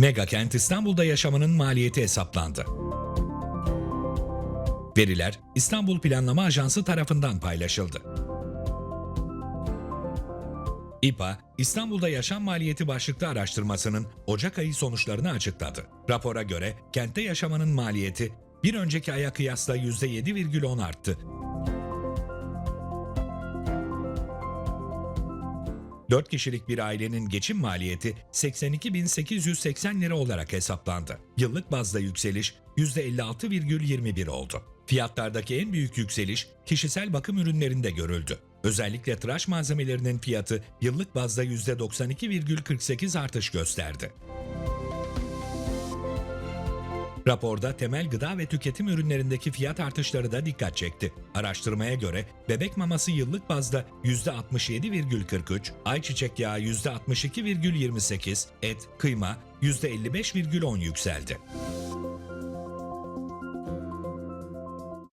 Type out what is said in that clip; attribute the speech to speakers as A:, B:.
A: Mega kent İstanbul'da yaşamanın maliyeti hesaplandı. Veriler İstanbul Planlama Ajansı tarafından paylaşıldı. İPA, İstanbul'da yaşam maliyeti başlıklı araştırmasının Ocak ayı sonuçlarını açıkladı. Rapora göre kentte yaşamanın maliyeti bir önceki aya kıyasla %7,10 arttı. 4 kişilik bir ailenin geçim maliyeti 82.880 lira olarak hesaplandı. Yıllık bazda yükseliş %56,21 oldu. Fiyatlardaki en büyük yükseliş kişisel bakım ürünlerinde görüldü. Özellikle tıraş malzemelerinin fiyatı yıllık bazda %92,48 artış gösterdi. Raporda temel gıda ve tüketim ürünlerindeki fiyat artışları da dikkat çekti. Araştırmaya göre bebek maması yıllık bazda %67,43, ayçiçek yağı %62,28, et, kıyma %55,10 yükseldi.